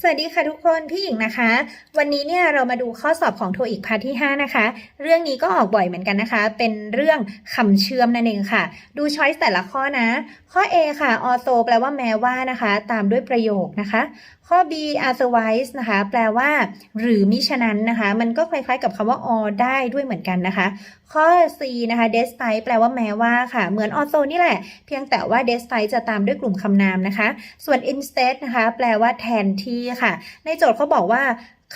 สวัสดีค่ะทุกคน พี่หญิงนะคะ วันนี้เนี่ยเรามาดูข้อสอบของโทอีกพาร์ทที่ 5 นะคะ เรื่องนี้ก็ออกบ่อยเหมือนกันนะคะ เป็นเรื่องคำเชื่อมนั่นเองค่ะ ดูช้อยส์แต่ละข้อนะ ข้อ A ค่ะ also แปลว่าแม้ว่านะคะ ตามด้วยประโยคนะคะ ข้อ B otherwise นะคะ แปลว่า หรือมิฉะนั้นนะคะ มันก็คล้ายๆกับคำว่า or ได้ด้วยเหมือนกันนะคะ ข้อ C นะคะ despite แปลว่าแม้ว่าค่ะ เหมือน also นี่แหละ เพียงแต่ว่า despite จะตามด้วยกลุ่มคำนามนะคะ ส่วน instead นะคะ แปลว่าแทนที่ค่ะ ในโจทย์เขาบอกว่า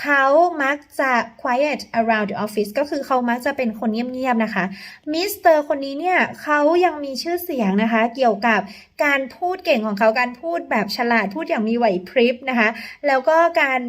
เขามักจะ quiet around the office ก็คือเขามักจะเป็นคนเงียบๆนะคะ มิสเตอร์คนนี้เนี่ยเขายังมีชื่อเสียงนะคะ เกี่ยวกับการพูดเก่งของเขา การพูดแบบฉลาด พูดอย่างมีไหวพริบนะคะ แล้วก็การ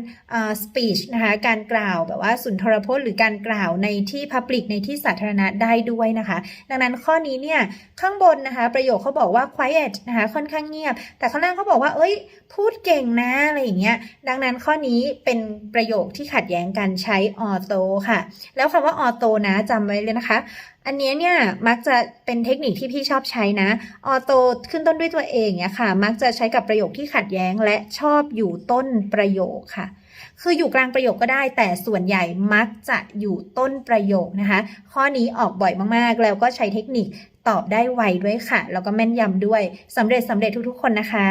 speech นะคะ การกล่าวแบบว่าสุนทรพจน์หรือการกล่าวในที่ public ในที่สาธารณะได้ด้วยนะคะ ดังนั้นข้อนี้เนี่ยข้างบนนะคะ ประโยคเขาบอกว่า quiet นะคะค่อนข้างเงียบ แต่ข้างล่างเขาบอกว่า เอ้ย พูดเก่งนะอะไรอย่างเงี้ย ดังนั้นข้อนี้เป็นประโยยคที่ขัดแย้งกันใช้ auto ค่ะ แล้วคำว่า auto นะจำไว้เลยนะคะ อันนี้เนี่ยมักจะเป็นเทคนิคที่พี่ชอบใช้นะ auto ขึ้นต้นด้วยตัวเองเนี่ยค่ะ มักจะใช้กับประโยคที่ขัดแย้งและชอบอยู่ต้นประโยคค่ะ คืออยู่กลางประโยคก็ได้ แต่ส่วนใหญ่มักจะอยู่ต้นประโยคนะคะ ข้อนี้ออกบ่อยมากๆ แล้วก็ใช้เทคนิคตอบได้ไวด้วยค่ะ แล้วก็แม่นยำด้วยสำเร็จสำเร็จทุกๆ คนนะคะ